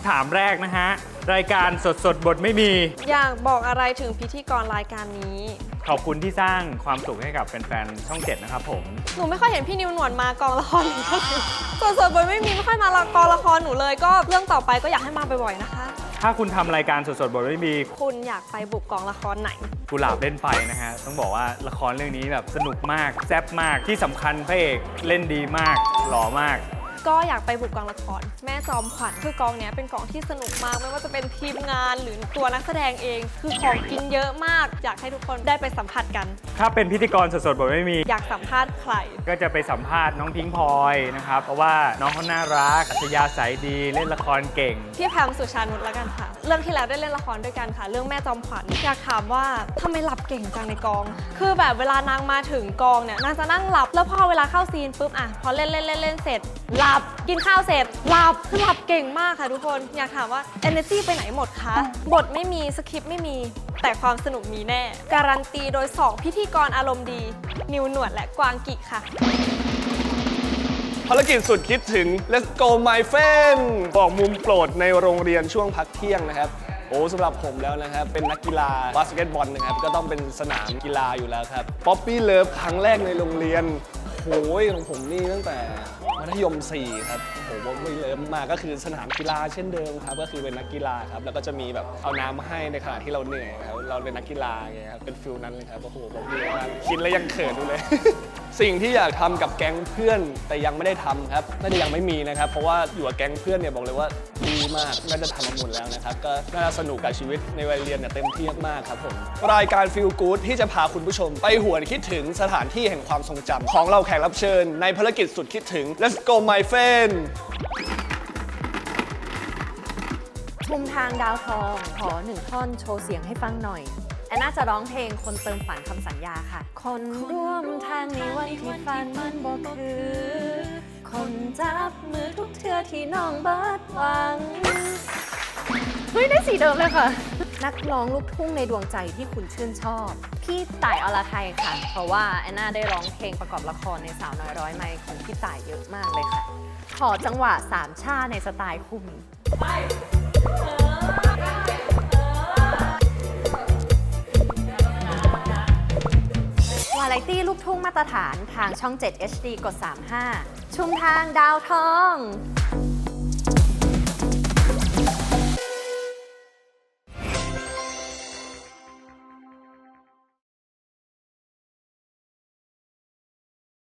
ำถามแรกนะฮะ รายการสดสดๆบทไม่มี อยากบอกอะไรถึงพิธีกรรายการนี้ ขอบคุณที่สร้างความสุขให้กับแฟนๆช่องเจ็ดนะครับผม หนูไม่ค่อยเห็นพี่นิวหนวดมากองละครหนูเท่าไหร่ส่วนส่วนบนไม่มีไม่ค่อยมาละกองละครหนูเลย ก็เรื่องต่อไปก็อยากให้มาบ่อยๆนะคะ ถ้าคุณทำรายการสดสดๆบทไม่มี คุณอยากไปบุกกองละครไหน กุหลาบเล่นไฟนะฮะ ต้องบอกว่าละครเรื่องนี้แบบสนุกมาก แซ่บมากที่สำคัญพระเอกเล่นดีมาก หล่อมาก ก็อยากไปบุกกองละคร แม่จอมขวัญคือกองเนี้ยเป็นกองที่สนุกมากไม่ว่าจะเป็นทีมงานหรือตัวนักแสดงเอง คือของกินเยอะมาก อยากให้ทุกคนได้ไปสัมผัสกัน ถ้าเป็นพิธีกรสดสดๆบทไม่มี อยากสัมภาษณ์ใคร ก็จะไปสัมภาษณ์น้องพิงค์พลอยนะครับเพราะว่าน้องเขาน่ารักอัธยาศัยดีเล่นละครเก่ง พี่แพมสุชานุชแล้วกันค่ะ เรื่องที่แล้วได้เล่นละครด้วยกันค่ะ เรื่องแม่จอมขวัญอยากถามว่าทำไมหลับเก่งจังในกอง คือแบบเวลานางมาถึงกองเนี่ยนางจะนั่งหลับแล้วพอเวลาเข้าซีนปุ๊บอะพอเล่นเล่นเล่นเล่นเสร็จหลับกินข้าวเสร็จหลับคือหลับเก่งมากค่ะทุกคนอยากถามว่า energy ไปไหนหมดคะบทไม่มีสคริปต์ไม่มีแต่ความสนุกมีแน่ การันตีโดย 2 พิธีกรอารมณ์ดี นิวหนวดและกวางกิค่ะ ภารกิจสุดคิดถึง Let's go my friend บอกมุมโปรดในโรงเรียนช่วงพักเที่ยงนะครับ โอ้สำหรับผมแล้วนะครับ เป็นนักกีฬาบาสเกตบอลนะครับ ก็ต้องเป็นสนามกีฬาอยู่แล้วครับป๊อปปี้เลิฟครั้งแรกในโรงเรียน โอ้ยของผมนี่ตั้งแต่มัธยม 4 ครับโอ้โหป๊อปปี้เลิฟมาก็คือสนามกีฬาเช่นเดิมครับ ก็คือเป็นนักกีฬาครับ แล้วก็จะมีแบบเอาน้ำมาให้ในขณะที่เราเหนื่อยครับ เราเป็นนักกีฬาไงครับ เป็นฟิลนั้นเลยครับโอ้โหป๊อปปี้เลิฟมากคิดแล้วยังเขินอยู่เลย สิ่งที่อยากทำกับแก๊งเพื่อนแต่ยังไม่ได้ทำครับ น่าจะยังไม่มีนะครับ เพราะว่าอยู่กับแก๊งเพื่อนเนี่ยบอกเลยว่าดีมาก น่าจะทำมาหมดแล้วนะครับ ก็น่าจะสนุกกับชีวิตในวัยเรียนเนี่ยเต็มที่มากครับผม รายการ Feel Good ที่จะพาคุณผู้ชม ไปหวนคิดถึงสถานที่แห่งความทรงจำของเราขกรับเชิญ ในภารกิจสุดคิดถึง Let's go my friend ชุมทางดาวทอง ขอหนึ่งท่อนโชว์เสียงให้ฟังหน่อยแอนน่าจะร้องเพลงคนเติมฝันคำสัญญาค่ะ คนร่วมทางในวันที่ฝันมันบอกคือ คนจับมือทุกเทือที่น้องเบิดหวัง เฮ้ย ได้สีเดิมเลยค่ะ นักร้องลูกทุ่งในดวงใจที่คุณชื่นชอบ พี่ต่ายอรไทยค่ะ เพราะว่าแอนนาได้ร้องเพลงประกอบละครในสาวน้อยร้อยไมล์ของพี่ต่ายเยอะมากเลยค่ะ ขอจังหวะสามชาในสไตล์คุณวาไรตี้ลูกทุ่งมาตรฐานทางช่อง 7 HD กด 35 ชุมทางดาวทอง